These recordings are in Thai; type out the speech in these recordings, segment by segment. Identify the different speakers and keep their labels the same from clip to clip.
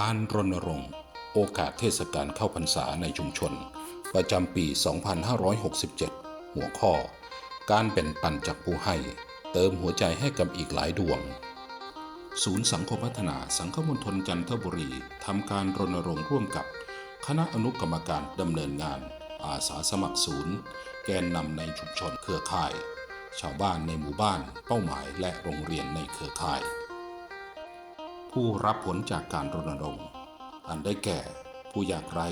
Speaker 1: การรณรงค์ โอกาสเทศกาลเข้าพรรษาในชุมชน ประจำปี 2567 หัวข้อ การแบ่งปันจากผู้ให้ เติมหัวใจให้กับอีกหลายดวง ศูนย์สังคมพัฒนาสังคมณฑลจันทบุรีทำการรณรงค์ร่วมกับ คณะอนุกรรมการดำเนินงาน อาสาสมัครศูนย์ แกนนำในชุมชนเครือข่าย ชาวบ้านในหมู่บ้านเป้าหมายและโรงเรียนในเครือข่าย ผู้รับผลจากการรณรงค์ อันได้แก่ผู้ยากไร้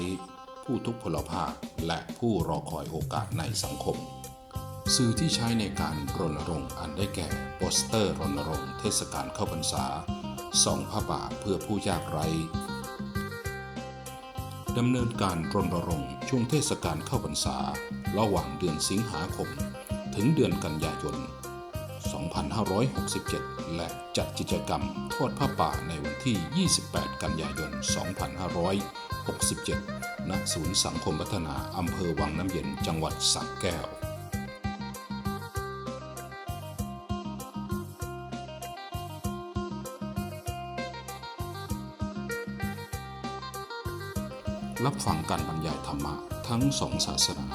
Speaker 1: ผู้ทุกพลภาพและผู้รอคอยโอกาสในสังคม สื่อที่ใช้ในการรณรงค์อันได้แก่โปสเตอร์รณรงค์เทศกาลเข้าพรรษาสองพระบาทเพื่อผู้ยากไร้ดำเนินการรณรงค์ช่วงเทศกาลเข้าพรรษา ระหว่างเดือนสิงหาคม ถึงเดือนกันยายน 2567 และจัดกิจกรรมทอดผ้าป่าในวันที่ 28 กันยายน 2567 ณ ศูนย์สังคมพัฒนาอำเภอวังน้ำเย็น จังหวัดสระแก้วรับฟังการบรรยายธรรมะทั้งสองศาสนา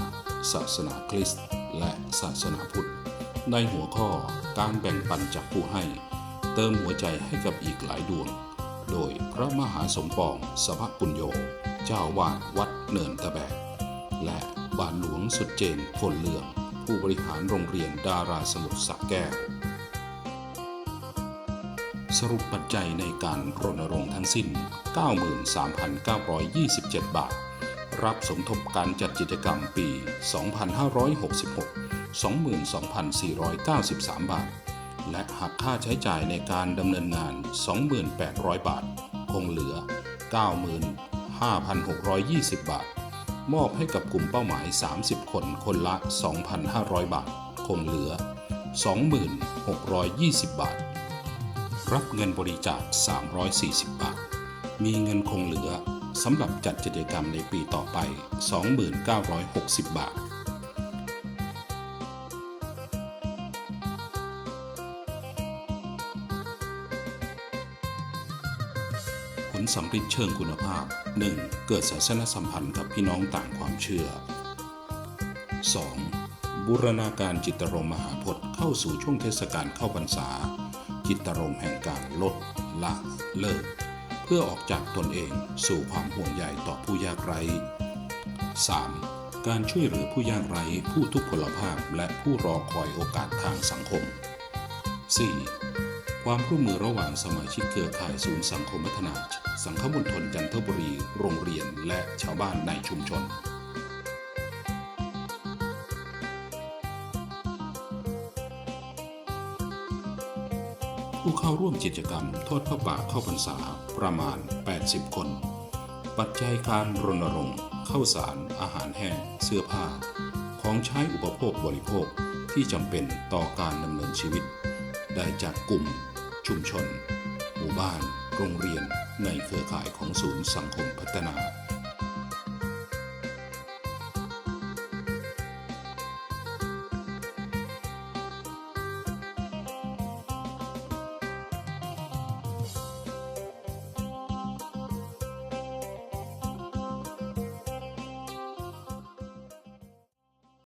Speaker 1: ศาสนาคริสต์และศาสนาพุทธ ในหัวข้อการแบ่งปันจากผู้ให้ เติมหัวใจให้กับอีกหลายดวง โดยพระมหาสมปองสภปุญโย เจ้าวาดวัดเนินตะแบก และบาทหลวงสุดเจนฝนเหลือง ผู้บริหารโรงเรียนดาราสมุทรสระแก้ว สรุปปัจจัยในการรณรงค์ทั้งสิ้น 93,927 บาท รับสมทบการจัดกิจกรรมปี 2566 22,493 บาท และหักค่าใช้จ่ายในการดำเนินงาน 2,800 บาท คงเหลือ 95,620 บาท มอบให้กับกลุ่มเป้าหมาย 30 คนคนละ 2,500 บาท คงเหลือ 2620 บาท รับเงินบริจาค 340 บาท มีเงินคงเหลือสำหรับจัดกิจกรรมในปีต่อไป 2960 บาท ลสำฤทธิ์เชิงคุณภาพ 1. เกิดศาสนสัมพันธ์กับพี่น้องต่างความเชื่อ 2. บูรณาการจิตรมมหาพจน์เข้าสู่ช่วงเทศกาลเข้าพรรษา จิตรมแห่งการลด ละ เลิก เพื่อออกจากตนเองสู่ความห่วงใยต่อผู้ยากไร้ 3. การช่วยเหลือผู้ยากไร้ผู้ทุกพลภาพและผู้รอคอยโอกาสทางสังคม 4. ความร่วมมือระหว่างสมาชิกเครือข่ายศูนย์สังคมพัฒนา สังคมณฑลจันทบุรี โรงเรียนและชาวบ้านในชุมชนผู้เข้าร่วมกิจกรรมทอดพระป่าเข้าพรรษาประมาณ 80 คน ปัจจัยการรณรงค์ข้าวสาร อาหารแห้ง เสื้อผ้า ของใช้อุปโภคบริโภคที่จำเป็นต่อการดำเนินชีวิต ได้จากกลุ่ม ชุมชน หมู่บ้าน โรงเรียนในเครือข่ายของศูนย์สังคมพัฒนา